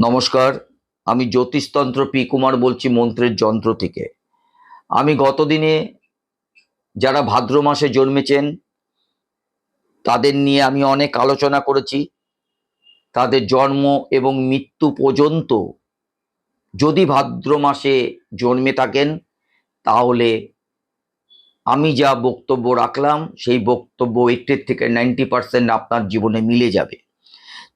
নমস্কার, আমি জ্যোতিষতন্ত্র পি কুমার বলছি মন্ত্রের যন্ত্র থেকে। আমি গতদিনে যারা ভাদ্র মাসে জন্মেছেন, তাদের নিয়ে আমি অনেক আলোচনা করেছি। তাদের জন্ম এবং মৃত্যু পর্যন্ত যদি ভাদ্র মাসে জন্মে থাকেন, তাহলে আমি যা বক্তব্য রাখলাম, সেই বক্তব্য এইটির থেকে নাইনটি পার্সেন্ট আপনার জীবনে মিলে যাবে।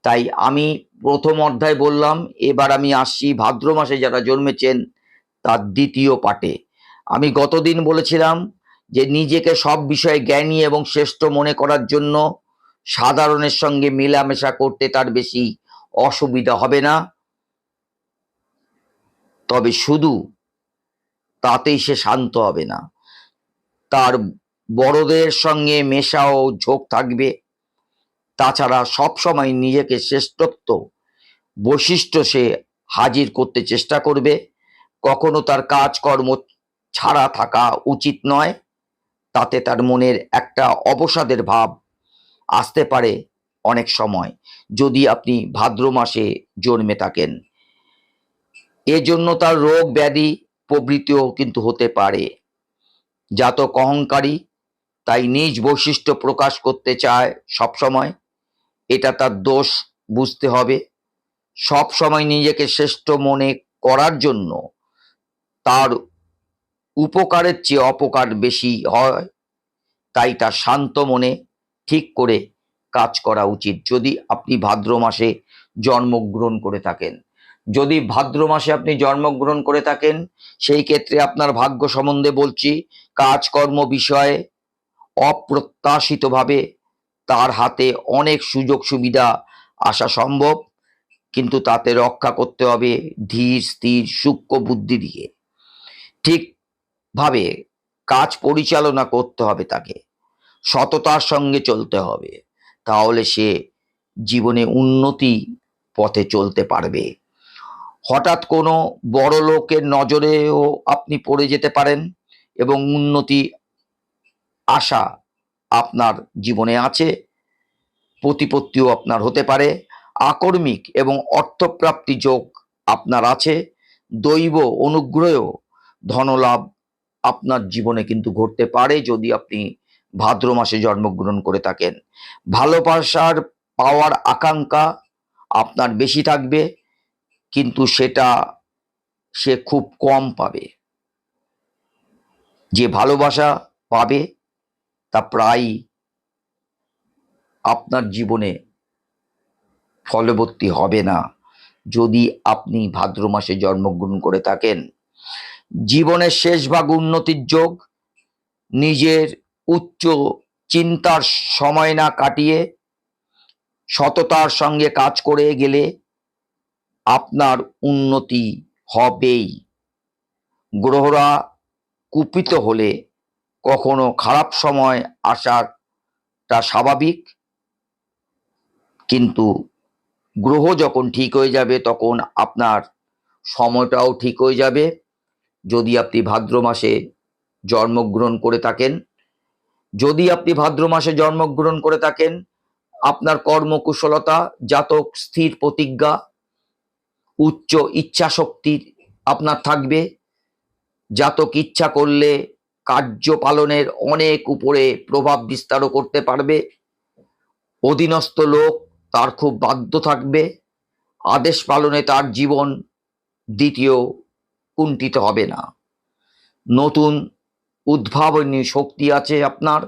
তাই আমি প্রথম অধ্যায় বললাম, এবার আমি আসছি ভাদ্র মাসে যারা জন্মেছেন তার দ্বিতীয় পাটে আমি গতদিন বলেছিলাম যে নিজেকে সব বিষয়ে জ্ঞানী এবং শ্রেষ্ঠ মনে করার জন্য সাধারণের সঙ্গে মেলামেশা করতে তার বেশি অসুবিধা হবে না। তবে শুধু তাতেই সে শান্ত হবে না। তার বড়দের সঙ্গে মেশা ও ঝোঁক থাকবে। তাছাড়া সবসময় নিজেকে শ্রেষ্ঠত্ব বৈশিষ্ট্য সে হাজির করতে চেষ্টা করবে। কখনো তার কাজকর্ম ছাড়া থাকা উচিত নয়। তাতে তার মনের একটা অবসাদের ভাব আসতে পারে অনেক সময়, যদি আপনি ভাদ্র মাসে জন্মে থাকেন। এজন্য তার রোগ ব্যাধি প্রভৃতিও কিন্তু হতে পারে। জাতক অহংকারী, তাই নিজ বৈশিষ্ট্য প্রকাশ করতে চায় সবসময়। এটা তার দোষ বুঝতে হবে। সব সময় নিজেকে শ্রেষ্ঠ মনে করার জন্য তার উপকারের চেয়ে অপকার বেশি হয়। তাই তার শান্ত মনে ঠিক করে কাজ করা উচিত। যদি আপনি ভাদ্র মাসে জন্মগ্রহণ করে থাকেন, যদি ভাদ্র মাসে আপনি জন্মগ্রহণ করে থাকেন, সেই ক্ষেত্রে আপনার ভাগ্য সম্বন্ধে বলছি, কাজকর্ম বিষয়ে অপ্রত্যাশিতভাবে তার হাতে অনেক সুযোগ সুবিধা আসা সম্ভব, কিন্তু তাতে রক্ষা করতে হবে ধীর, স্থির, সূক্ষ্ম বুদ্ধি দিয়ে। ঠিকভাবে কাজ পরিচালনা করতে হবে তাকে, সততার সঙ্গে চলতে হবে, তাহলে সে জীবনে উন্নতি পথে চলতে পারবে। হঠাৎ কোনো বড় লোকের নজরেও আপনি পড়ে যেতে পারেন এবং উন্নতি আশা আপনার জীবনে আছে, প্রতিপত্তিও আপনার হতে পারে, আকর্মিক এবং অর্থপ্রাপ্তি যোগ আপনার আছে, দৈব অনুগ্রহেও ধনলাভ আপনার জীবনে কিন্তু ঘটতে পারে যদি আপনি ভাদ্র মাসে জন্মগ্রহণ করে থাকেন। ভালোবাসার পাওয়ার আকাঙ্ক্ষা আপনার বেশি থাকবে, কিন্তু সেটা সে খুব কম পাবে। যে ভালোবাসা পাবে তা প্রায় আপনার জীবনে ফলবর্তী হবে না। যদি আপনি ভাদ্র মাসে জন্মগ্রহণ করে থাকেন, জীবনের শেষ ভাগ উন্নতির যোগ, নিজের উচ্চ চিন্তার সময় না কাটিয়ে সততার সঙ্গে কাজ করে গেলে আপনার উন্নতি হবেই। গ্রহরা কুপিত হলে কখনো খারাপ সময় আসাটা স্বাভাবিক, কিন্তু গ্রহ যখন ঠিক হয়ে যাবে তখন আপনার সময়টাও ঠিক হয়ে যাবে। যদি আপনি ভাদ্র মাসে জন্মগ্রহণ করে থাকেন, যদি আপনি ভাদ্র মাসে জন্মগ্রহণ করে থাকেন, আপনার কর্মকুশলতা, জাতক, স্থির প্রতিজ্ঞা, উচ্চ ইচ্ছা শক্তির আপনার থাকবে। জাতক ইচ্ছা করলে কার্য পালনের অনেক উপরে প্রভাব বিস্তারও করতে পারবে। অধীনস্থ লোক তার খুব বাধ্য থাকবে। আদেশ পালনে তার জীবন দ্বিতীয় কুণ্ঠিত হবে না। নতুন উদ্ভাবনী শক্তি আছে আপনার।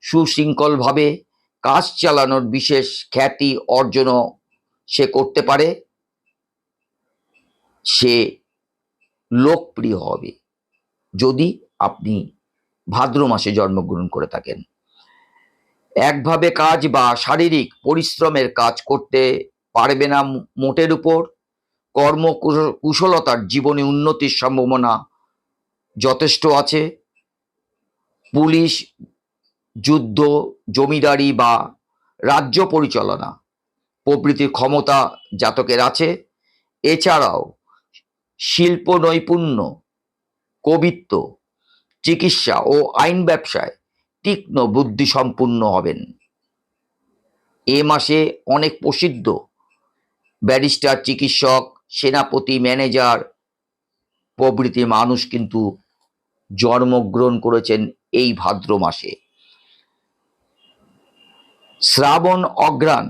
সুশৃঙ্খলভাবে কাজ চালানোর বিশেষ খ্যাতি অর্জনও সে করতে পারে। সে লোকপ্রিয় হবে। যদি আপনি ভাদ্র মাসে জন্মগ্রহণ করে থাকেন। একভাবে কাজ বা শারীরিক পরিশ্রমের কাজ করতে পারবে না মোটের উপর। কর্ম কুশলতার জীবনে উন্নতির সম্ভাবনা যথেষ্ট আছে। পুলিশ, যুদ্ধ, জমিদারি বা রাজ্য পরিচালনা প্রভৃতির ক্ষমতা জাতকের আছে। এছাড়াও শিল্প নৈপুণ্য, কবিত্ব চিকিৎসা ও আইন ব্যবসায় তীক্ষ্ণ বুদ্ধি সম্পূর্ণ হবেন। এ মাসে অনেক প্রসিদ্ধ ব্যারিস্টার, চিকিৎসক, সেনাপতি, ম্যানেজার প্রভৃতি মানুষ কিন্তু জন্মগ্রহণ করেছেন এই ভাদ্র মাসে। শ্রাবণ অঘ্রাণ,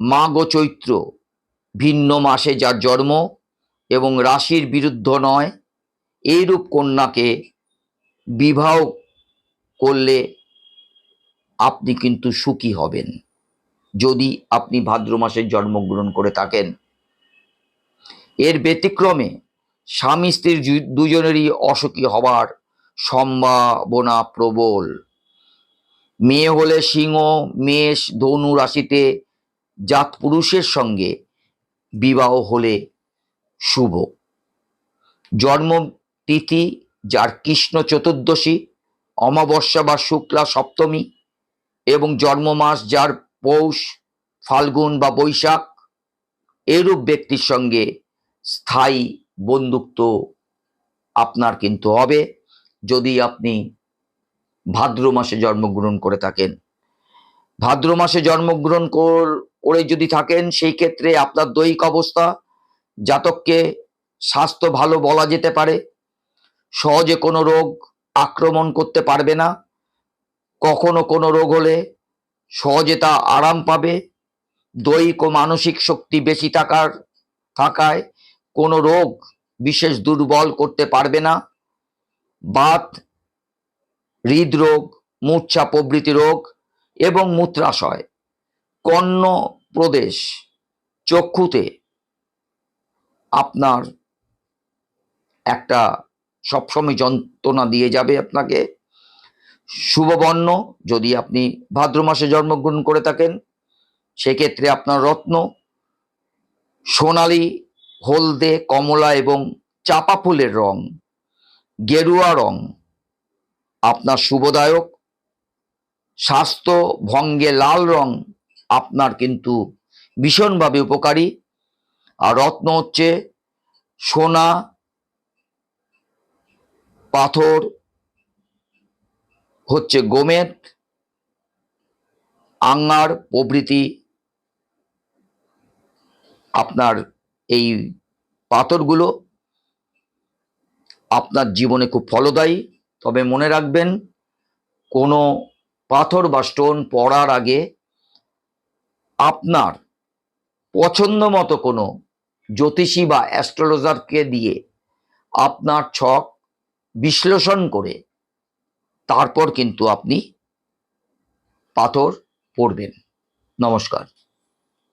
মাঘ চৈত্র ভিন্ন মাসে যার জন্ম এবং রাশির বিরুদ্ধ নয়, এইরূপ কন্যাকে বিবাহ করলে আপনি কিন্তু সুখী হবেন। যদি আপনি ভাদ্র মাসে জন্মগ্রহণ করে থাকেন। এর ব্যতিক্রমে স্বামী স্ত্রীর দুজনেরই অসুখী হবার সম্ভাবনা প্রবল। মেয়ে হলে সিংহ, মেষ, ধনু রাশিতে জাত পুরুষের সঙ্গে বিবাহ হলে শুভ। জন্ম তিথি যার কৃষ্ণ চতুর্দশী, অমাবস্যা বা শুক্লা সপ্তমী এবং জন্ম মাস যার পৌষ, ফাল্গুন বা বৈশাখ, এরূপ ব্যক্তির সঙ্গে স্থায়ী বন্ধুত্ব আপনার কিন্তু হবে। যদি আপনি ভাদ্র মাসে জন্মগ্রহণ করে থাকেন, ভাদ্র মাসে জন্মগ্রহণ করে যদি থাকেন, সেই ক্ষেত্রে আপনার দৈহিক অবস্থা জাতককে স্বাস্থ্য ভালো বলা যেতে পারে। সহজে কোনো রোগ আক্রমণ করতে পারবে না। কখনো কোনো রোগ হলে সহজে তা আরাম পাবে। দৈহিক ও মানসিক শক্তি বেশি থাকার, থাকায় কোনো রোগ বিশেষ দুর্বল করতে পারবে না। বাত, হৃদরোগ মূর্ছা প্রভৃতি রোগ এবং মূত্রাশয়। কর্ণ প্রদেশ চক্ষুতে আপনার একটা সবসময় যন্ত্রণা দিয়ে যাবে আপনাকে। শুভবর্ণ যদি আপনি ভাদ্র মাসে জন্মগ্রহণ করে থাকেন, সেক্ষেত্রে আপনার রত্ন, সোনালী, হলদে, কমলা এবং চাপা ফুলের রং, গেরুয়া রং, আপনার শুভদায়ক, স্বাস্থ্য ভঙ্গে লাল রং আপনার কিন্তু ভীষণভাবে উপকারী। আর রত্ন হচ্ছে সোনা পাথর হচ্ছে গোমেদ, আঙ্গার প্রভৃতি আপনার এই পাথরগুলো আপনার জীবনে খুব ফলদায়ী। তবে মনে রাখবেন, কোনো পাথর বা স্টোন পড়ার আগে আপনার পছন্দ মতো কোনো জ্যোতিষী বা অ্যাস্ট্রোলজারকে দিয়ে আপনার ছক বিশ্লেষণ করে তারপর কিন্তু আপনি পাথর পড়বেন। নমস্কার।